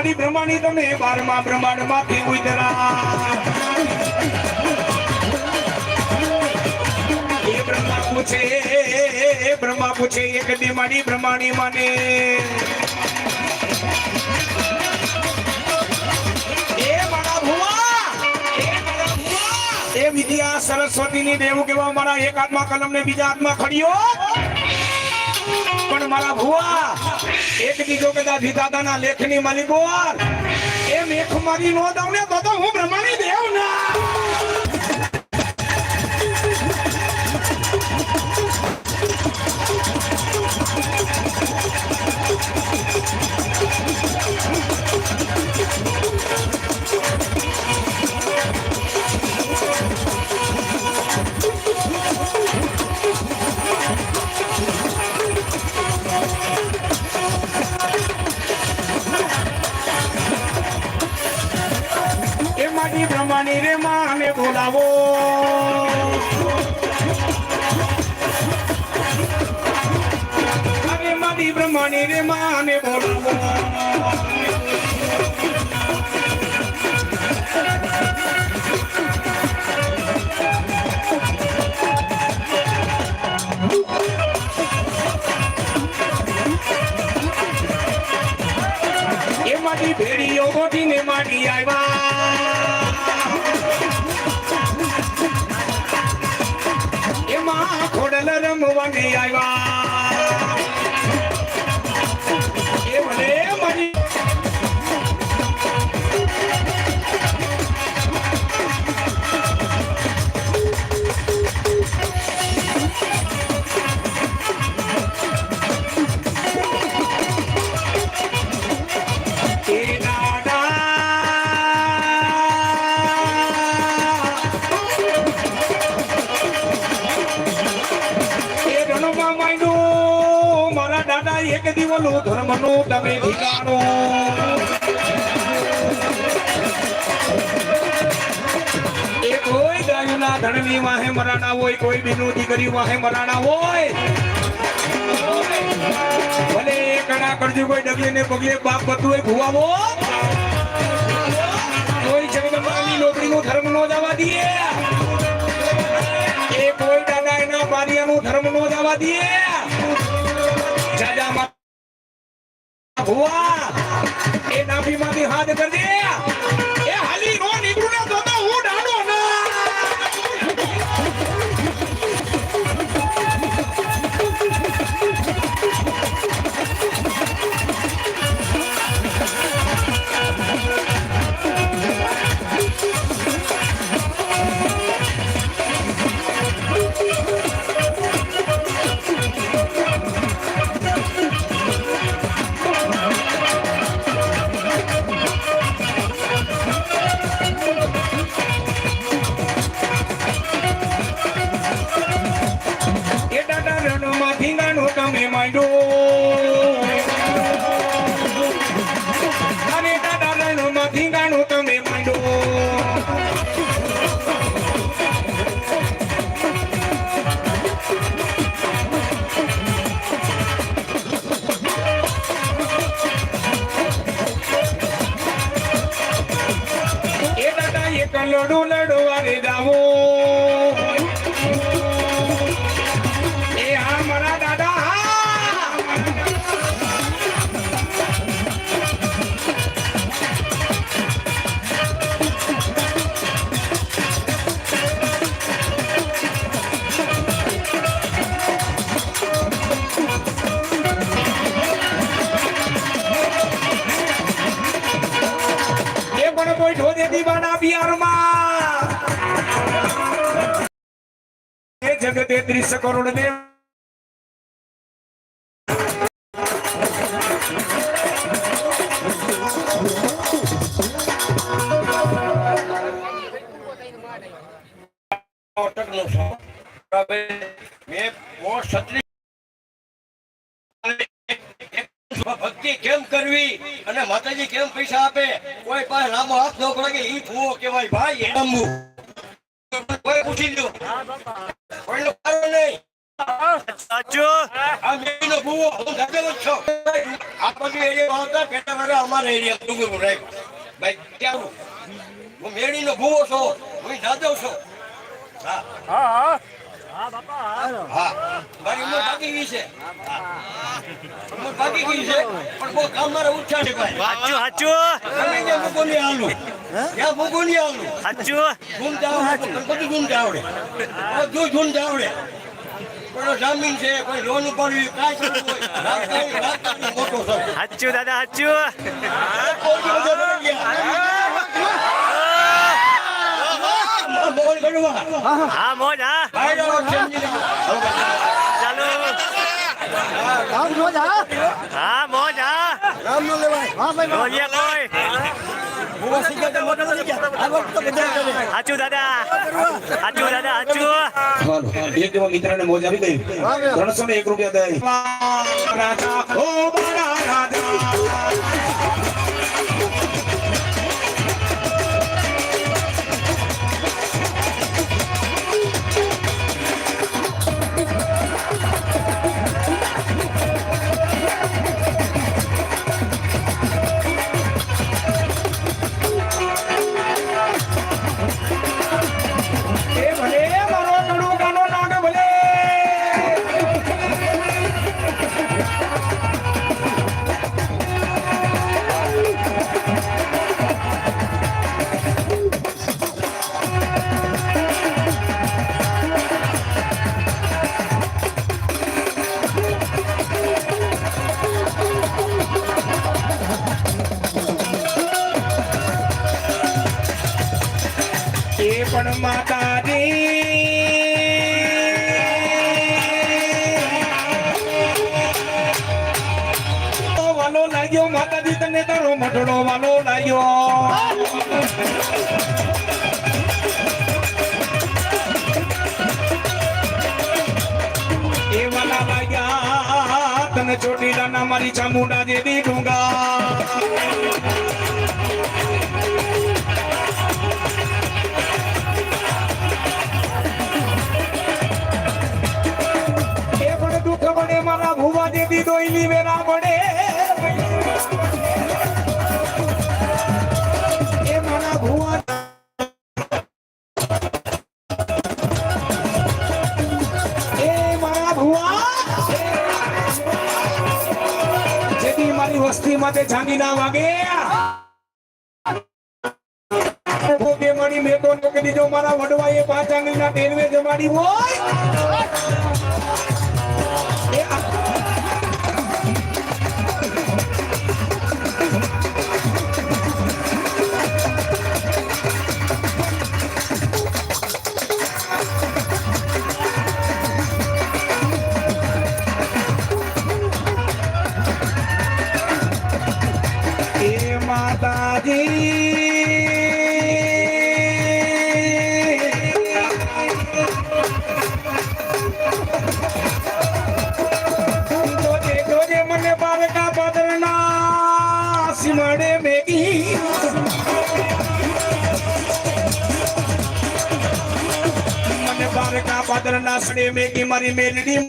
બ્રહ્માની તમે બારમા બ્રહ્માંડમાંથી ઉતરા. એ બ્રહ્મા પૂછે બ્રહ્મા પૂછે, એક દી મારી બ્રહ્માની માને વિદ્યા સરસ્વતીની દેવું કેવા મારા એક હાથમાં કલમ ને બીજા હાથમાં ખડીયો. પણ મારા ભુવા એક બીજો કદાચ દાદાના લેખની માલિક બોલ એ મેખ મારી નો દઉં ને તો હું બ્રહ્માની મારી બ્રહ્માની રે માને બોલાવો. અરે મારી બ્રહ્માની રે માને બોલાવો. રણમાં માંડ્યું મારા દાદા એક દિવલો ધર્મનું તમે એ કોઈ ગાયના ધણની વાહે મરાણા હોય, કોઈ બીનું દીકરી મરાણા હોય. ભલે કણા કરજો કોઈ ડગલે પગલે બાપ બધું હોય ભુવાવો કોઈ જગદંબાની નોકરીનું ધર્મ નો જવા દઈએ. ધર્મ નો જવા દે જાજા ભુવા. એ નાભીમાંથી હાથ કરી એ એક પણ કોઈ ઢોજે દીવાના બિહારમાં એ જગતે ત્રીસ કરોડ દેવ અટકનો છું. હવે મેં બહુ ક્ષત્રિય ભક્તિ કેમ કરવી અને માતાજી કેમ પૈસા આપે? કોઈ પાસે લાંબો હાથ ન પડે કે ઈ ફૂવો કહેવાય. ભાઈ એ કોઈ પૂછી લ્યો. કોઈનો પારો નહીં. મેળી આ મેનો ભૂવો છું. હું મેળીનો ભૂવો હા હું. હા હા મારી ઉંમર બાકી ગઈ છે ઉંમર બાકી ગઈ છે પણ બહુ કામ મારે ભાઈ હાચું. હાચું તમે હાચું. બધું બધું કોઈનો જામીન છે કોઈ લોન ઉપાડવી કાંઈ કરવું હોય રાજકારણી- રાજકારણી મોટો છે હાચું દાદા હાચું. કોઈ ગણવા. હા મોજ હા. ચાલો. હા? મોજ હા. કોઈ. શીખ્યા તો મોટા નથી ગયા. આ વખત તો બધા કરે. હાચું દાદા. હાચું દાદા હાચું. હાલો એક એવા મિત્રને મોજ આવી ગઈ. ત્રણસો ને એક રૂપિયા દઈ. રાજા ઓ મારા એ પણ માતાજી વાલો લાગ્યો માતાજી તને તારો મઢડો વાલો લાગ્યો એ વાલા લાગ્યા તને ચોટીલા ના મારી ચામુંડા જેવી ડુંગા. વસ્તી માટે જાગી ના વાગે. બે મણી મૂકી દીધો મારા વડવા એ પાંચ આંગળીના તેરવે જમાડી હોય. મને પાત્ર પાદરના સડે મેગી મારી મેલડી